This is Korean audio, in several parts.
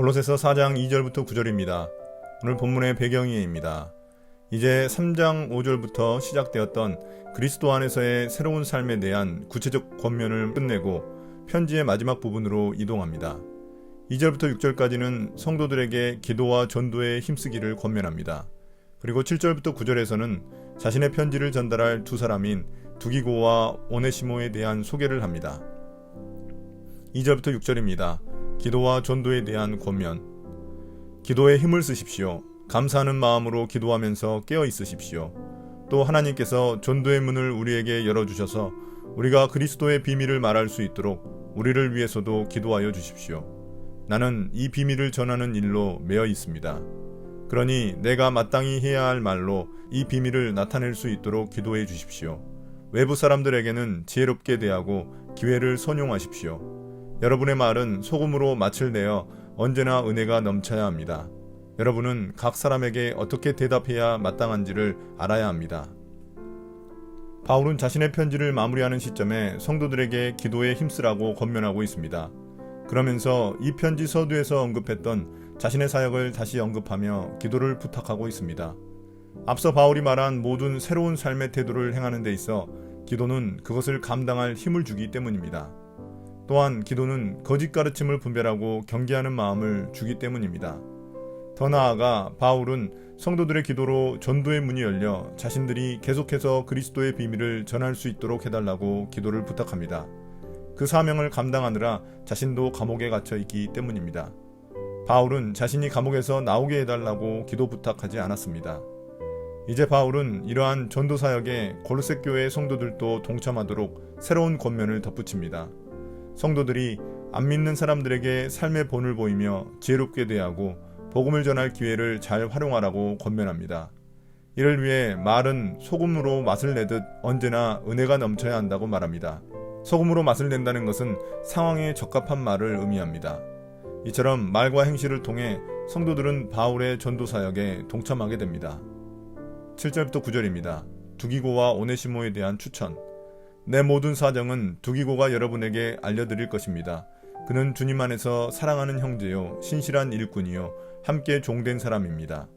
골로새서 4장 2절부터 9절입니다. 오늘 본문의 배경이입니다. 이제 3장 5절부터 시작되었던 그리스도 안에서의 새로운 삶에 대한 구체적 권면을 끝내고 편지의 마지막 부분으로 이동합니다. 2절부터 6절까지는 성도들에게 기도와 전도에 힘쓰기를 권면합니다. 그리고 7절부터 9절에서는 자신의 편지를 전달할 두 사람인 두기고와 오네시모에 대한 소개를 합니다. 2절부터 6절입니다. 기도와 전도에 대한 권면. 기도에 힘을 쓰십시오. 감사하는 마음으로 기도하면서 깨어 있으십시오. 또 하나님께서 전도의 문을 우리에게 열어주셔서 우리가 그리스도의 비밀을 말할 수 있도록 우리를 위해서도 기도하여 주십시오. 나는 이 비밀을 전하는 일로 매여 있습니다. 그러니 내가 마땅히 해야 할 말로 이 비밀을 나타낼 수 있도록 기도해 주십시오. 외부 사람들에게는 지혜롭게 대하고 기회를 선용하십시오. 여러분의 말은 소금으로 맛을 내어 언제나 은혜가 넘쳐야 합니다. 여러분은 각 사람에게 어떻게 대답해야 마땅한지를 알아야 합니다. 바울은 자신의 편지를 마무리하는 시점에 성도들에게 기도에 힘쓰라고 권면하고 있습니다. 그러면서 이 편지 서두에서 언급했던 자신의 사역을 다시 언급하며 기도를 부탁하고 있습니다. 앞서 바울이 말한 모든 새로운 삶의 태도를 행하는 데 있어 기도는 그것을 감당할 힘을 주기 때문입니다. 또한 기도는 거짓 가르침을 분별하고 경계하는 마음을 주기 때문입니다. 더 나아가 바울은 성도들의 기도로 전도의 문이 열려 자신들이 계속해서 그리스도의 비밀을 전할 수 있도록 해달라고 기도를 부탁합니다. 그 사명을 감당하느라 자신도 감옥에 갇혀 있기 때문입니다. 바울은 자신이 감옥에서 나오게 해달라고 기도 부탁하지 않았습니다. 이제 바울은 이러한 전도 사역에 골로새 교회 성도들도 동참하도록 새로운 권면을 덧붙입니다. 성도들이 안 믿는 사람들에게 삶의 본을 보이며 지혜롭게 대하고 복음을 전할 기회를 잘 활용하라고 권면합니다. 이를 위해 말은 소금으로 맛을 내듯 언제나 은혜가 넘쳐야 한다고 말합니다. 소금으로 맛을 낸다는 것은 상황에 적합한 말을 의미합니다. 이처럼 말과 행실을 통해 성도들은 바울의 전도 사역에 동참하게 됩니다. 7절부터 9절입니다. 두기고와 오네시모에 대한 추천. 내 모든 사정은 두기고가 여러분에게 알려드릴 것입니다. 그는 주님 안에서 사랑하는 형제요, 신실한 일꾼이요, 함께 종된 사람입니다.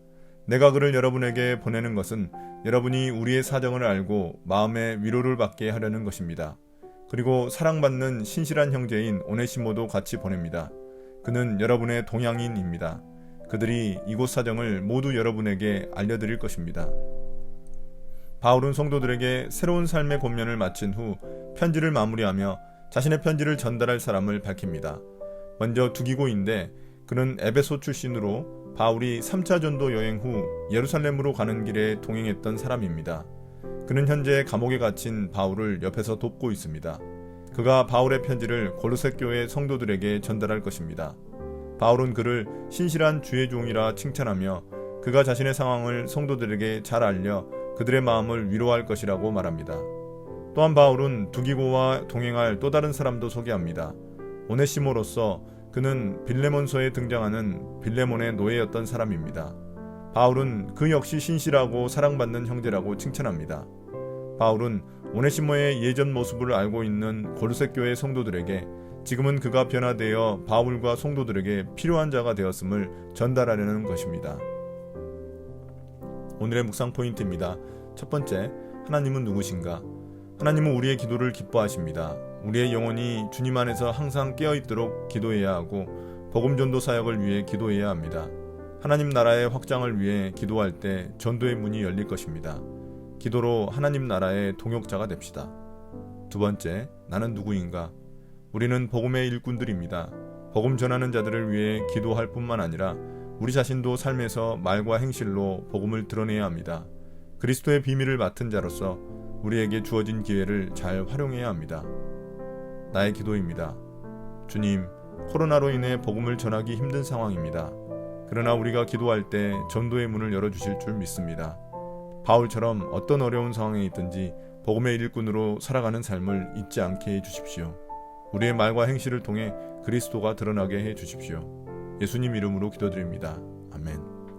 내가 그를 여러분에게 보내는 것은 여러분이 우리의 사정을 알고 마음의 위로를 받게 하려는 것입니다. 그리고 사랑받는 신실한 형제인 오네시모도 같이 보냅니다. 그는 여러분의 동양인입니다. 그들이 이곳 사정을 모두 여러분에게 알려드릴 것입니다. 바울은 성도들에게 새로운 삶의 권면을 마친 후 편지를 마무리하며 자신의 편지를 전달할 사람을 밝힙니다. 먼저 두기고인데 그는 에베소 출신으로 바울이 3차 전도 여행 후 예루살렘으로 가는 길에 동행했던 사람입니다. 그는 현재 감옥에 갇힌 바울을 옆에서 돕고 있습니다. 그가 바울의 편지를 골로새 교회 성도들에게 전달할 것입니다. 바울은 그를 신실한 주의 종이라 칭찬하며 그가 자신의 상황을 성도들에게 잘 알려 그들의 마음을 위로할 것이라고 말합니다. 또한 바울은 두기고와 동행할 또 다른 사람도 소개합니다. 오네시모로서 그는 빌레몬서에 등장하는 빌레몬의 노예였던 사람입니다. 바울은 그 역시 신실하고 사랑받는 형제라고 칭찬합니다. 바울은 오네시모의 예전 모습을 알고 있는 교회 성도들에게 지금은 그가 변화되어 바울과 성도들에게 필요한 자가 되었음을 전달하려는 것입니다. 오늘의 묵상 포인트입니다. 첫 번째, 하나님은 누구신가? 하나님은 우리의 기도를 기뻐하십니다. 우리의 영혼이 주님 안에서 항상 깨어 있도록 기도해야 하고 복음 전도 사역을 위해 기도해야 합니다. 하나님 나라의 확장을 위해 기도할 때 전도의 문이 열릴 것입니다. 기도로 하나님 나라의 동역자가 됩시다. 두 번째, 나는 누구인가? 우리는 복음의 일꾼들입니다. 복음 전하는 자들을 위해 기도할 뿐만 아니라 우리 자신도 삶에서 말과 행실로 복음을 드러내야 합니다. 그리스도의 비밀을 맡은 자로서 우리에게 주어진 기회를 잘 활용해야 합니다. 나의 기도입니다. 주님, 코로나로 인해 복음을 전하기 힘든 상황입니다. 그러나 우리가 기도할 때 전도의 문을 열어주실 줄 믿습니다. 바울처럼 어떤 어려운 상황에 있든지 복음의 일꾼으로 살아가는 삶을 잊지 않게 해 주십시오. 우리의 말과 행실을 통해 그리스도가 드러나게 해 주십시오. 예수님 이름으로 기도드립니다.